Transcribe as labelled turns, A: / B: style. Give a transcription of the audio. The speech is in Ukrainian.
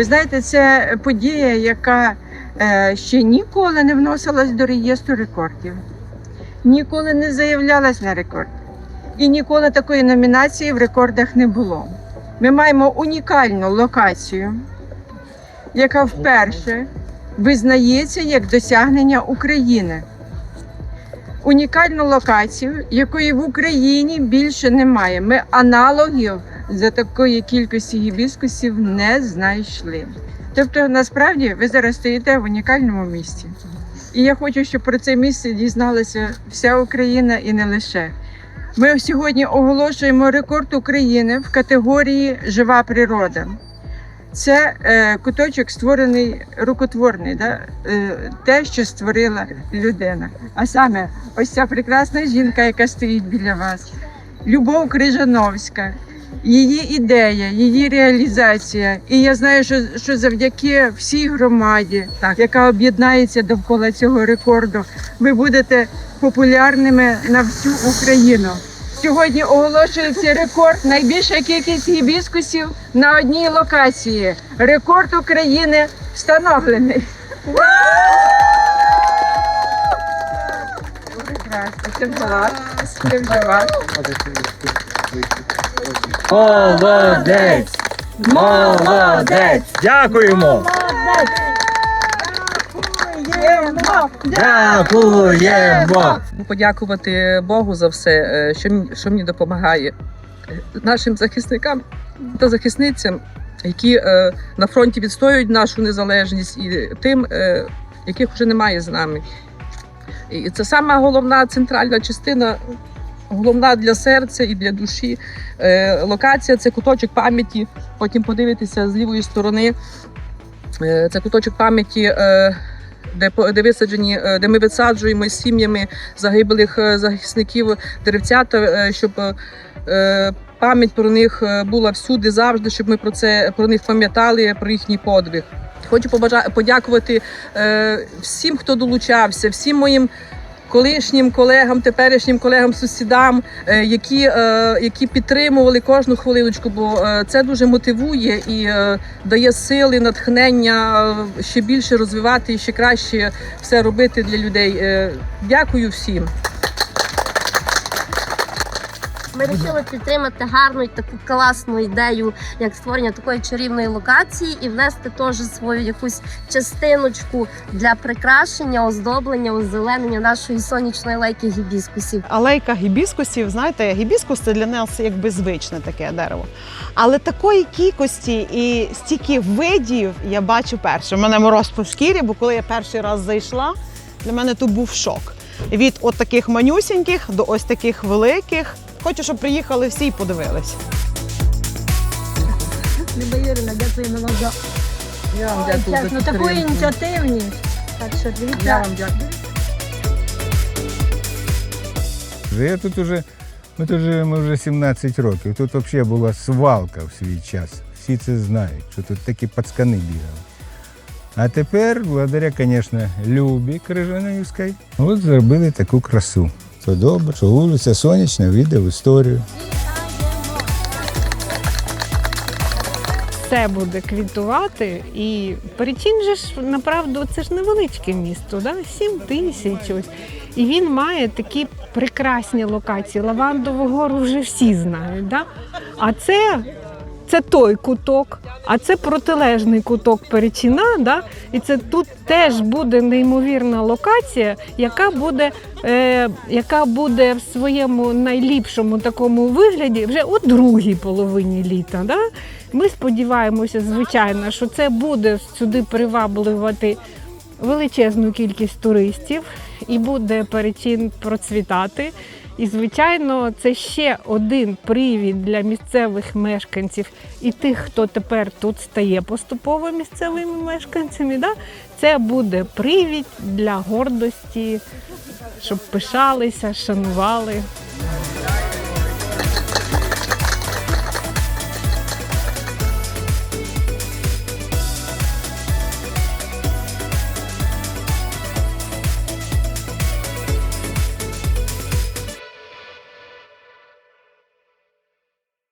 A: Ви знаєте, це подія, яка е, ще ніколи не вносилась до реєстру рекордів, ніколи не заявлялась на рекорд. І ніколи такої номінації в рекордах не було. Ми маємо унікальну локацію, яка вперше визнається як досягнення України. Унікальну локацію, якої в Україні більше немає. Ми аналогів за такої кількості гібіскусів не знайшли. Тобто, насправді, ви зараз стоїте в унікальному місці. І я хочу, щоб про це місце дізналася вся Україна і не лише. Ми сьогодні оголошуємо рекорд України в категорії Жива природа. Це е, куточок створений рукотворний, да? е, те, що створила людина. А саме ось ця прекрасна жінка, яка стоїть біля вас, Любов Крижановська, її ідея, її реалізація. І я знаю, що, що завдяки всій громаді, так, яка об'єднається довкола цього рекорду, ви будете популярними на всю Україну. Сьогодні оголошується рекорд найбільша кількість гібіскусів на одній локації. Рекорд України встановлений. Прекрасно. Це вже вас. Це вже вас.
B: Молодець! Молодець! Дякуємо! Дякуємо!
C: подякувати Богу за все, е, що мені, що мені допомагає нашим захисникам та захисницям, які е, на фронті відстоюють нашу незалежність, і тим, е, яких вже немає з нами. І це сама головна центральна частина, головна для серця і для душі. Е, Локація це куточок пам'яті. Потім подивитися з лівої сторони. Е, Це куточок пам'яті. е, де де висаджені, де ми висаджуємо з сім'ями загиблих захисників деревцята, щоб пам'ять про них була всюди завжди, щоб ми про це про них пам'ятали, про їхній подвиг. Хочу побажа- подякувати всім, хто долучався, всім моїм колишнім колегам, теперішнім колегам, сусідам, е, які, е, які підтримували кожну хвилиночку, бо е, це дуже мотивує і дає сили, натхнення ще більше розвивати і ще краще все робити для людей. Дякую всім.
D: Ми вирішили підтримати гарну і таку класну ідею, як створення такої чарівної локації, і внести теж свою якусь частиночку для прикрашення, оздоблення, озеленення нашої сонячної лейки гібіскусів.
E: Алейка гібіскусів, знаєте, гібіскус це для нас якби звичне таке дерево. Але такої кількості і стільки видів я бачу перше. У мене мороз по шкірі, бо коли я перший раз зайшла, для мене тут був шок. Від от таких манюсіньких до ось таких великих. Хочу, щоб приїхали всі і подивились.
D: Люба Юрина, дякуємо вам за
C: Я вам дякую за
D: чесно, таку
C: підтримку.
D: ініціативність. Так що
C: Я
D: дивіться.
C: вам дякую.
F: Я тут уже, ми тут живемо вже 17 років. Тут взагалі була свалка в свій час. Всі це знають, що тут такі пацкани бігали. А тепер, благодаря, звісно, Любі Крижанівській, от зробили таку красу. Це добре, що вулиця сонячна війде в історію.
G: все буде квітувати. І Перечин же ж направду це ж невеличке місто, да? 7 тисяч ось. І він має такі прекрасні локації. Лавандову гору вже всі знають. Да? А це, це той куток, а це протилежний куток Перечина. Да? І це тут теж буде неймовірна локація, яка буде, е, яка буде в своєму найліпшому такому вигляді вже у другій половині літа. Да? Ми сподіваємося, звичайно, що це буде сюди приваблювати величезну кількість туристів і буде перечин процвітати. І, звичайно, це ще один привід для місцевих мешканців і тих, хто тепер тут стає поступово місцевими мешканцями. Да? Це буде привід для гордості, щоб пишалися, шанували.